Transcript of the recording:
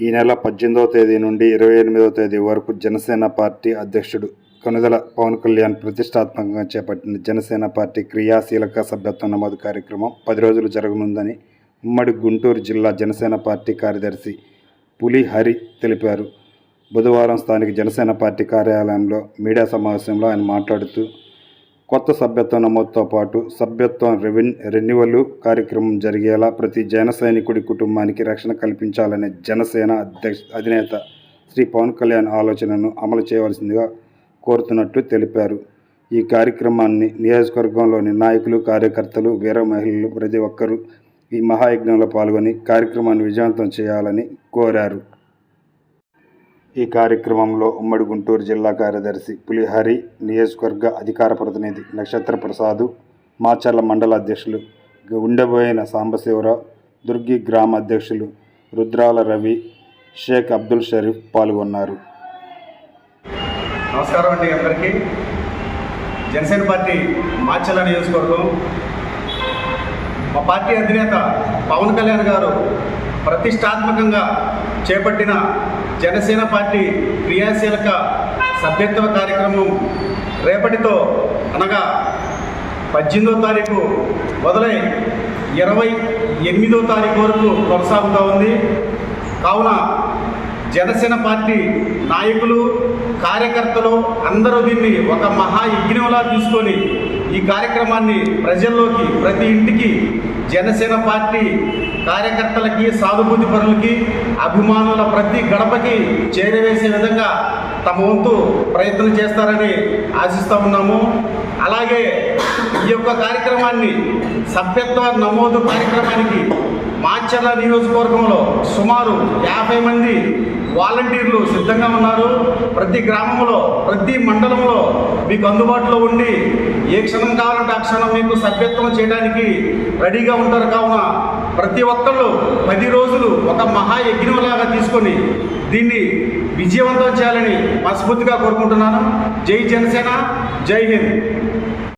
ఈ నెల పద్దెనిమిదవ తేదీ నుండి ఇరవై ఎనిమిదవ తేదీ వరకు జనసేన పార్టీ అధ్యక్షుడు కనుదల పవన్ కళ్యాణ్ ప్రతిష్టాత్మకంగా చేపట్టిన జనసేన పార్టీ క్రియాశీలక సభ్యత్వ నమోదు కార్యక్రమం పది రోజులు జరగనుందని ఉమ్మడి గుంటూరు జిల్లా జనసేన పార్టీ కార్యదర్శి పులి హరి తెలిపారు. బుధవారం స్థానిక జనసేన పార్టీ కార్యాలయంలో మీడియా సమావేశంలో ఆయన మాట్లాడుతూ కొత్త సభ్యత్వ నమోదుతో పాటు సభ్యత్వం రెవెన్ రెన్యువల్ కార్యక్రమం జరిగేలా ప్రతి జన సైనికుడి కుటుంబానికి రక్షణ కల్పించాలనే జనసేన అధ్యక్ష అధినేత శ్రీ పవన్ కళ్యాణ్ ఆలోచనను అమలు చేయవలసిందిగా కోరుతున్నట్లు తెలిపారు. ఈ కార్యక్రమాన్ని నియోజకవర్గంలోని నాయకులు కార్యకర్తలు వీర మహిళలు ప్రతి ఒక్కరూ ఈ మహాయజ్ఞంలో పాల్గొని కార్యక్రమాన్ని విజయవంతం చేయాలని కోరారు. ఈ కార్యక్రమంలో ఉమ్మడి గుంటూరు జిల్లా కార్యదర్శి పులిహరి నియోజకవర్గ అధికార ప్రతినిధి నక్షత్ర ప్రసాదు మాచర్ల మండల అధ్యక్షులు ఉండబోయిన సాంబశివరావు దుర్గి గ్రామ అధ్యక్షులు రుద్రాల రవి షేక్ అబ్దుల్ షరీఫ్ పాల్గొన్నారు. నమస్కారం అండి అందరికీ. జనసేన పార్టీ మాచల నియోజకవర్గం మా పార్టీ అధినేత పవన్ కళ్యాణ్ గారు ప్రతిష్టాత్మకంగా చేపట్టిన జనసేన పార్టీ క్రియాశీలక సభ్యత్వ కార్యక్రమం రేపటితో అనగా పద్దెనిమిదో తారీఖు మొదలై ఇరవై ఎనిమిదో తారీఖు వరకు కొనసాగుతూ ఉంది. కావున జనసేన పార్టీ నాయకులు కార్యకర్తలు అందరూ దీన్ని ఒక మహా యజ్ఞంలా తీసుకొని ఈ కార్యక్రమాన్ని ప్రజల్లోకి ప్రతి ఇంటికి జనసేన పార్టీ కార్యకర్తలకి సానుభూతి పరులకి అభిమానుల ప్రతి గడపకి చేరవేసే విధంగా తమ వంతు ప్రయత్నం చేస్తారని ఆశిస్తూ ఉన్నాము. అలాగే ఈ యొక్క కార్యక్రమాన్ని సభ్యత్వ నమోదు కార్యక్రమానికి మాచర్ల నియోజకవర్గంలో సుమారు యాభై మంది వాలంటీర్లు సిద్ధంగా ఉన్నారు. ప్రతి గ్రామంలో ప్రతి మండలంలో మీకు అందుబాటులో ఉండి ఏ క్షణం కావాలంటే ఆ క్షణం మీకు సభ్యత్వం చేయడానికి రెడీగా ఉంటారు. కావున ప్రతి ఒక్కళ్ళు పది రోజులు ఒక మహాయజ్ఞంలాగా తీసుకొని దీన్ని విజయవంతం చేయాలని మనస్ఫూర్తిగా కోరుకుంటున్నాను. జై జనసేన జై హింద్.